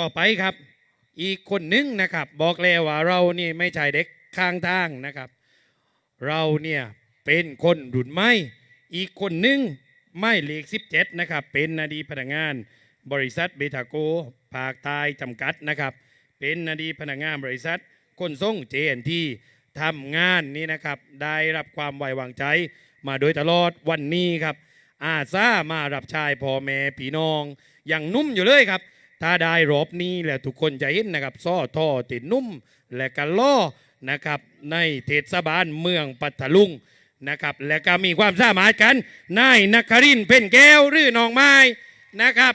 ต่อไปครับ อีกคนหนึงนะครับ บอกแล้วว่าเรานี่ไม่ใช่เด็กข้างทางนะครับ เราเนี่ยเป็นคนรุ่นใหม่อีกคนหนึงไม่เลข17นะครับ เป็นนาดีพนักงาน บริษัทเบทาโกภาคใต้จำกัดนะครับ เป็นนาดีพนักงานบริษัทคนส่งเจนที่ทำงานนี้นะครับ ได้รับความไว้วางใจ มาโดยตลอดวันนี้ครับ อาซามารับชายพ่อแม่พี่น้อง อย่างนุ่มอยู่เลยครับ ถ้าได้รอบนี้แหละทุกคนจะเห็นนะครับซ้อท่อติดนุ่มและกันล่อนะครับ ในเทศบาลเมืองปัตตลุงนะครับ และก็มีความสามารถกันนายนักครินทร์เพ่นแก้วหรือน้องไม้นะครับ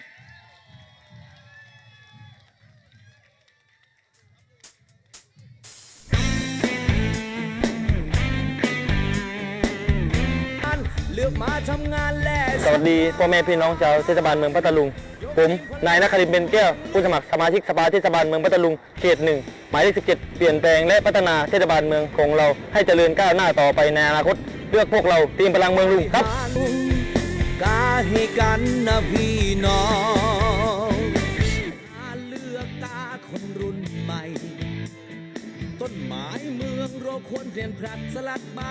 เลือกมาทำงานแลสวัสดีพ่อแม่พี่น้องชาวเทศบาลเมืองพัทลุง ผมนายนครินเบนแก้วผู้สมัครสมาชิกสภาเทศบาลเมืองพัทลุงเขตหนึ่งหมายเลข17 เปลี่ยนแปลงและพัฒนาเทศบาลเมืองของเราให้เจริญก้าวหน้าต่อไปในอนาคตเลือกพวกเราทีมพลังเมืองลุงครับ กาให้กันนะพี่น้อง ต้นไม้เมืองเราควรเปลี่ยนผลัดสลัดใบ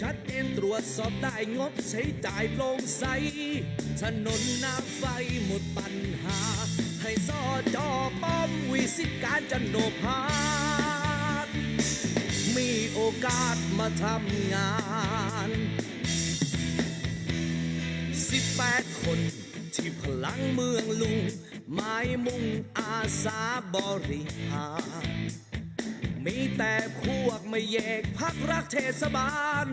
ชัดเจนตรวจสอบได้งบใช้จ่ายโปร่งใส ถนนน้ำไฟหมดปัญหา ให้สอจอป้อมวิสิตการจันโนพาสมีโอกาสมาทำงาน 18 คนที่พลังเมืองลุงหมายมุ่งอาสาบริหาร มีแต่พวกไม่แยกพักรักเทศบาล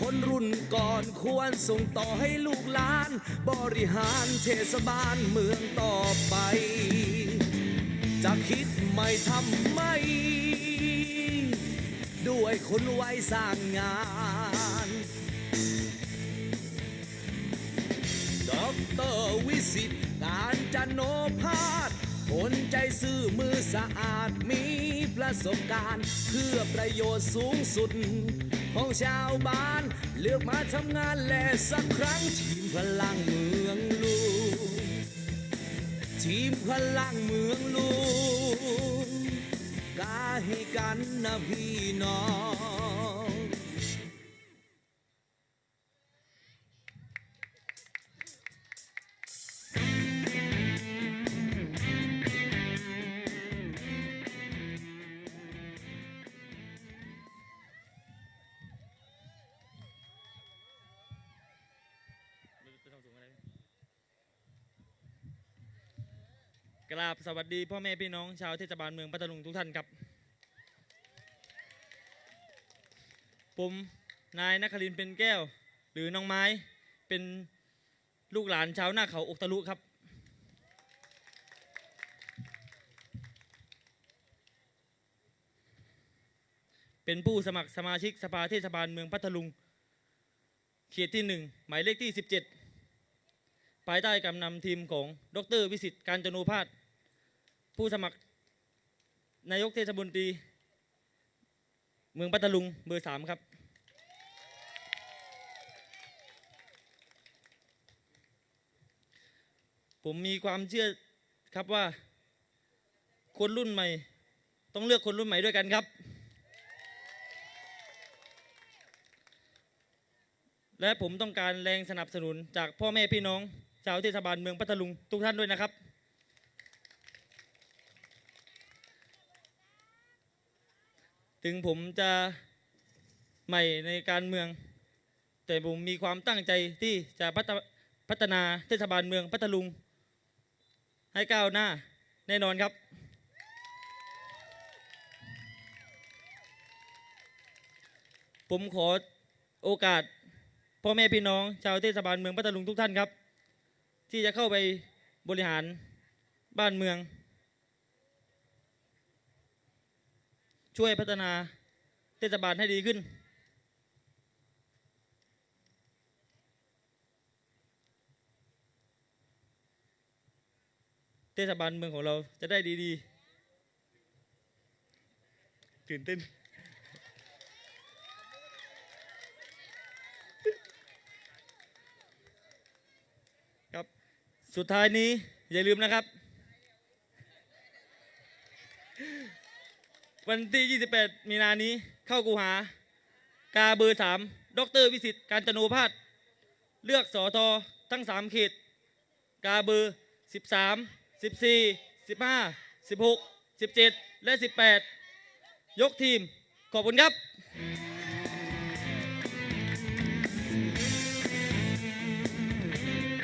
คนรุ่นก่อนควรส่งต่อให้ลูกหลาน บริหารเทศบาลเมืองต่อไป จะคิดไม่ทำไม่ ด้วยคนไว้สร้างงานดอกเตอร์วิสิตการจันโน คนใจซื่อมือสะอาดมีประสบการณ์ เพื่อประโยชน์สูงสุด ของชาวบ้าน เลือกมาทำงานและสักครั้ง ทีมพลังเมืองลุงทีมพลังเมืองลุงกาให้กันนะพี่น้อง กราบสวัสดีพ่อแม่พี่น้องชาวเทศบาลเมืองพัทลุงทุกท่านครับ ผมนายนครินเป็นแก้ว หรือน้องไม้เป็นลูกหลานชาวหน้าเขาอกตะลุครับ เป็นผู้สมัครสมาชิกสภาเทศบาลเมืองพัทลุง เขตที่หนึ่งหมายเลขที่ 17 ภายใต้การนำทีมของดรวิสิตการจนูพาส ผู้สมัคร นายกเทศมนตรี เมืองปัตตลุงเบอร์สามครับผมมีความเชื่อครับว่า คนรุ่นใหม่ ต้องเลือกคนรุ่นใหม่ด้วยกันครับ และผมต้องการแรงสนับสนุนจากพ่อแม่พี่น้อง ชาวเทศบาลเมืองพัทลุงทุกท่านด้วยนะครับ ถึงผมจะใหม่ในการเมือง แต่ผมมีความตั้งใจที่จะพัฒพฒนาเทศบาลเมืองพัทลุง ให้ก้าวหน้าแน่นอนครับ ผมขอโอกาสพ่อแม่พี่น้อง ชาวเทศบาลเมืองพัทลุงทุกท่านครับ ที่จะเข้าไปบริหารบ้านเมือง ช่วยพัฒนาเทศบาลให้ดีขึ้น เทศบาลเมืองของเราจะได้ดีๆ ตื่นเต้นครับ สุดท้ายนี้อย่าลืมนะครับ วันที่ 28 มีนานี้เข้ากูหา กาเบอร์3ดรวิสิตการจนูพาสเลือกสอทอทั้ง3เขต กาเบอร์ 13 14 15 16 17 และ 18 ยกทีม ขอบคุณครับ